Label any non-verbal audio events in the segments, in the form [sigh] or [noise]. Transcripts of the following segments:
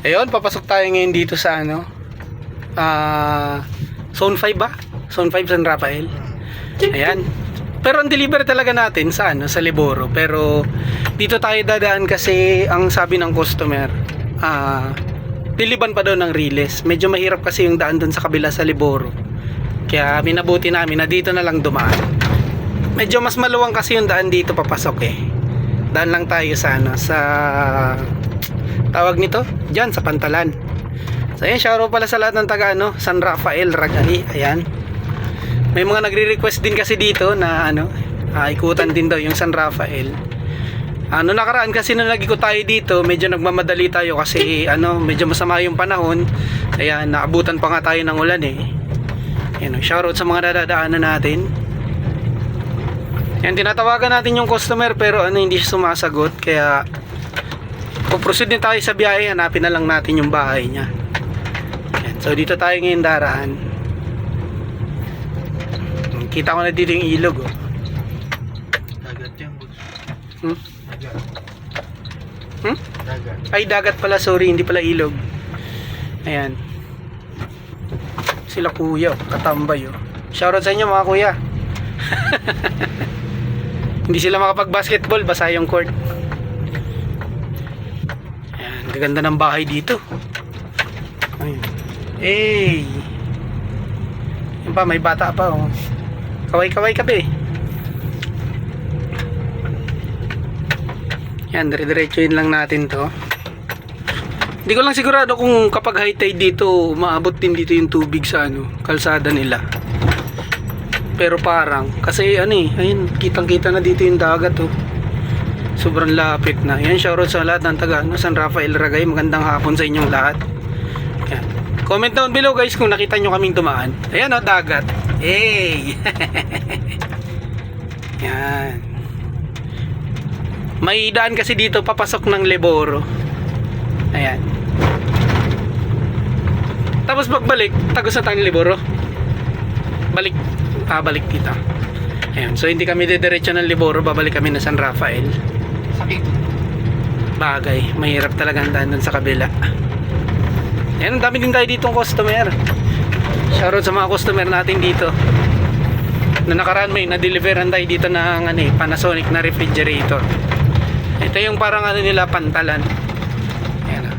Ayun, papasok tayo ngayon dito sa ano. Ah, Zone 5 ba? Zone 5 San Rafael. Ayan. Pero ang deliver talaga natin sa ano, sa Liboro. Pero dito tayo dadaan kasi ang sabi ng customer, ah, liliban pa daw ng Riles. Medyo mahirap kasi yung daan doon sa kabila sa Liboro. Kaya minabuti namin na dito na lang dumaan. Medyo mas maluwang kasi yung daan dito papasok eh. Daan lang tayo sa ano, sa tawag nito? Diyan sa Pantalan. So ayan shout out pala sa lahat ng taga ano San Rafael Ragani ayan. May mga nagre-request din kasi dito na ano ah, ikutan din daw yung San Rafael. Ano nakaraan kasi nung nag-ikot tayo dito medyo nagmamadali tayo kasi ano medyo masama yung panahon. Kaya naabutan pa nga tayo ng ulan eh. Ayan shout out sa mga dadadaanan natin. Yan tinatawagan natin yung customer pero ano hindi siya sumasagot. Kaya Puproceed din tayo sa biyahe, hanapin na lang natin yung bahay niya. Yan. So dito tayo ngayon daraan. Kita ko na dito yung ilog. Oh. Dagat yan. Hmm? Dagat. Hmm? Dagat. Ay dagat pala, sorry, hindi pala ilog. Ayan. Sila kuya, oh, katambay oh. Shoutout sa inyo mga kuya. [laughs] hindi sila makapag-basketball, basa yung court. Gaganda ng bahay dito. Ayun. Hey! Yan pa, may bata pa oh. Kaway-kaway ka be. Yan, dire-diretsuin lang natin to. Hindi ko lang sigurado kung kapag high tide dito, maabot din dito yung tubig sa ano, kalsada nila. Pero parang, kasi ano eh, ayun, kitang-kita na dito yung dagat oh. Sobrang lapit na. Yan, shoutout sa lahat ng taga ano, San Rafael Ragay. Magandang hapon sa inyong lahat. Yan. Comment down below guys kung nakita nyo kaming tumaan. Ayan oh, dagat. Hey! [laughs] Yan. May daan kasi dito papasok ng Leboro. Ayan. Tapos pagbalik, tagos na tayo ng Liboro. Balik, ah, balik dito. Ayan, so hindi kami didiretso ng Liboro, babalik kami na San Rafael. Sakit. Bagay, mahirap talaga ang daan sa kabila. Ayan, ang dami din tayo ditong customer. Shoutout sa mga customer natin dito. Na nakaraan may na-deliveran tayo dito ng ano, eh, Panasonic na refrigerator. Ito yung parang ano nila pantalan. Ayan. ah.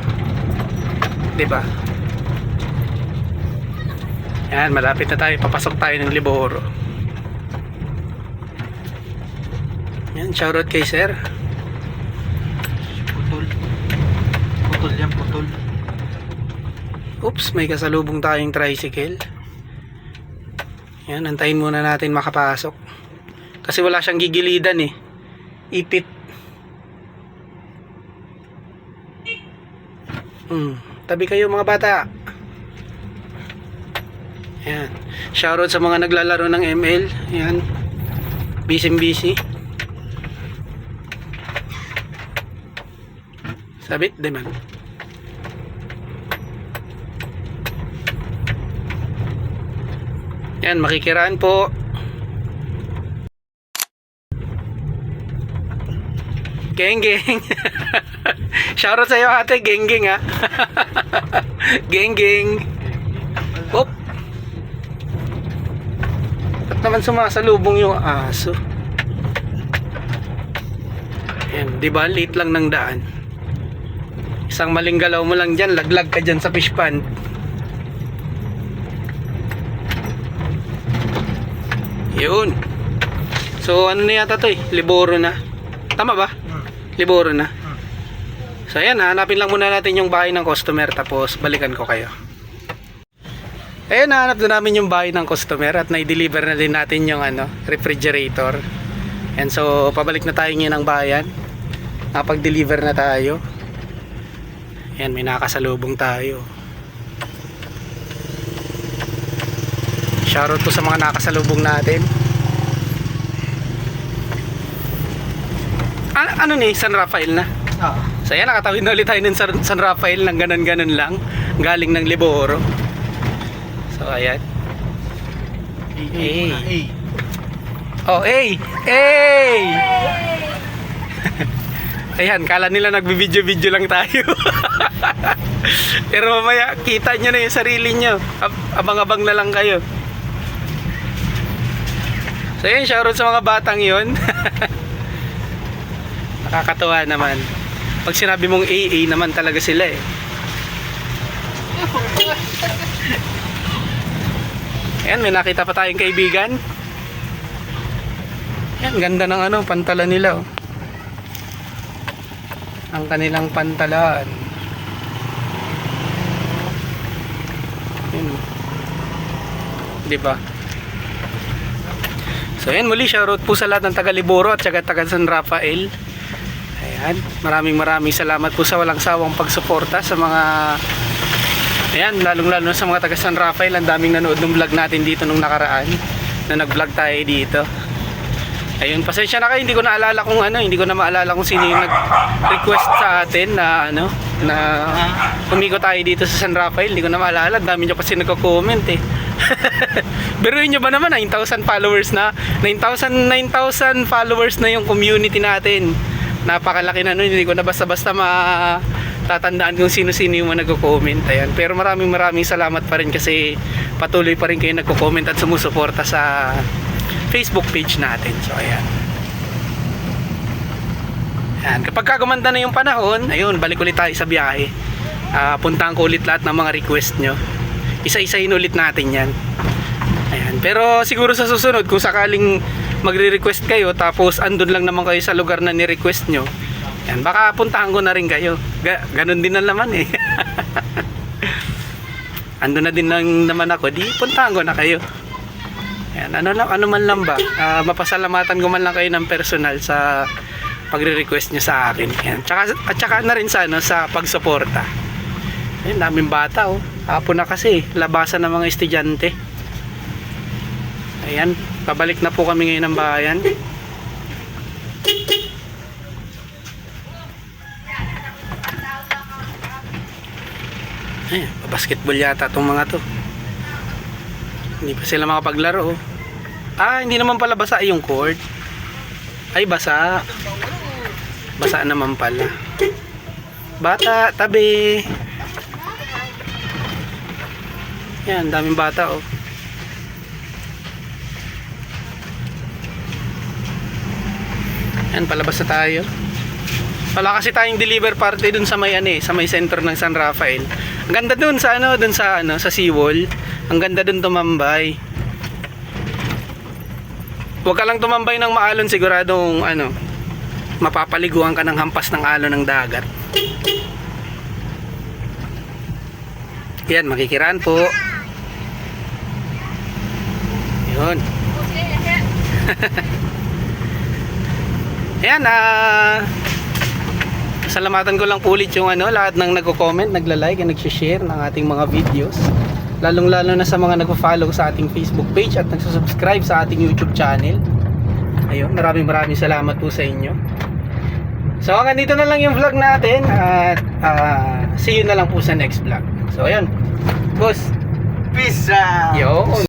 'Di ba? Yan, malapit na tayo. Papasok tayo ng Liboro. Yan, shoutout kay sir. Putol. Putol yan, putol. Oops, may kasalubong tayong tricycle. Yan, antayin muna natin makapasok. Kasi wala siyang gigilidan eh. Ipit. Hmm, tabi kayo mga bata. Yan. Shoutout sa mga naglalaro ng ML. Yan. Busy busy. Sabit, di man. Yan, makikiraan po. Geng geng. [laughs] Shoutout sa iyo ate, geng geng ha. geng geng. Hop. Ba't naman sumasalubong yung aso? Yan, di ba? Late lang ng daan. Isang maling galaw mo lang dyan, laglag ka dyan sa fish pond. Yun. So ano na yata to eh? Liboro na. Tama ba? Hmm. Liboro na. So ayan, hanapin lang muna natin yung bahay ng customer tapos balikan ko kayo. Ayan, nahanap na namin yung bahay ng customer at na-deliver na din natin yung ano, refrigerator. And so, pabalik na tayo ngayon ng bayan. Napag-deliver na tayo. Ayan, may nakasalubong tayo. Shoutout po sa mga nakasalubong natin. Ah, ano ni? San Rafael na? Ah. So ayan, nakatawid na ulit tayo ng San, San Rafael ng ganon-ganon lang. Galing ng Liboro. So ayan. A, A, Hey. A. Oh, hey! Hey! Ayan, kala nila nagbibideo-video lang tayo. [laughs] Pero mamaya, kita nyo na yung sarili nyo. Ab- Abang-abang na lang kayo. So yun, shoutout sa mga batang yon. [laughs] Nakakatawa naman. Pag sinabi mong AA naman talaga sila eh. [laughs] Ayan, may nakita pa tayong kaibigan. Ayan, ganda ng ano, pantalan nila oh. Ang kanilang pantalan. Yun. Di ba? So ayan muli, shoutout po sa lahat ng taga Liboro at saka taga San Rafael. Ayan, maraming maraming salamat po sa walang sawang pagsuporta sa mga Ayan, lalong-lalo na sa mga taga San Rafael, ang daming nanood ng vlog natin dito nung nakaraan na nag-vlog tayo dito. Ayun, pasensya na kayo, hindi ko naalala kung ano, hindi ko na maalala kung sino yung nag-request sa atin na ano, na umigo tayo dito sa San Rafael, hindi ko na maalala, dami nyo kasi nagko-comment eh. [laughs] Pero nyo ba naman, 9,000 followers na, 9,000 9,000 followers na yung community natin. Napakalaki na nun, hindi ko na basta-basta ma tatandaan kung sino-sino yung nagko-comment. Ayan. Pero maraming maraming salamat pa rin kasi patuloy pa rin kayo nagko-comment at sumusuporta sa Facebook page natin. So, ayan. Ayan. Kapag kagumanda na yung panahon, ayun, balik ulit tayo sa biyahe. Ah, puntahan ko ulit lahat ng mga request nyo. Isa-isahin ulit natin yan. Ayan. Pero siguro sa susunod, kung sakaling magre-request kayo, tapos andun lang naman kayo sa lugar na ni-request nyo, yan, baka puntahan ko na rin kayo. Ga- ganun din na naman eh. [laughs] Andun na din lang naman ako, di puntahan ko na kayo. Yan, ano lang, ano man lang ba? Ah, mapasalamatan ko man lang kayo ng personal sa pagre-request nyo sa akin. Yan. Tsaka, at tsaka na rin sa, ano, sa pagsuporta. Ayun, daming bata oh. Hapon na kasi, labasan ng mga estudyante. Ayan, pabalik na po kami ngayon ng bayan. Ayan, basketball yata itong mga to. Hindi pa sila makapaglaro. Ah, hindi naman pala basa yung court. Ay, basa. Basa naman pala. Bata, tabi. Yan, daming bata oh. Yan, palabas na tayo. Wala kasi tayong deliver party dun sa may ano eh, sa may center ng San Rafael. Ang ganda dun sa ano, dun sa ano, sa seawall. Ang ganda dun tumambay. Huwag ka lang tumambay ng maalon siguradong ano, mapapaliguan ka ng hampas ng alon ng dagat. Yan, makikiraan po. Yun. [laughs] Ayan, ah... salamatan ko lang po ulit yung ano, lahat ng nagko-comment, nagla-like, and nag-share ng ating mga videos. Lalong-lalo na sa mga nagpo-follow sa ating Facebook page at nagsusubscribe sa ating YouTube channel. Ayun, maraming maraming salamat po sa inyo. So hanggang dito na lang yung vlog natin at ah, see you na lang po sa next vlog. So ayun, boss, Peace out! yo!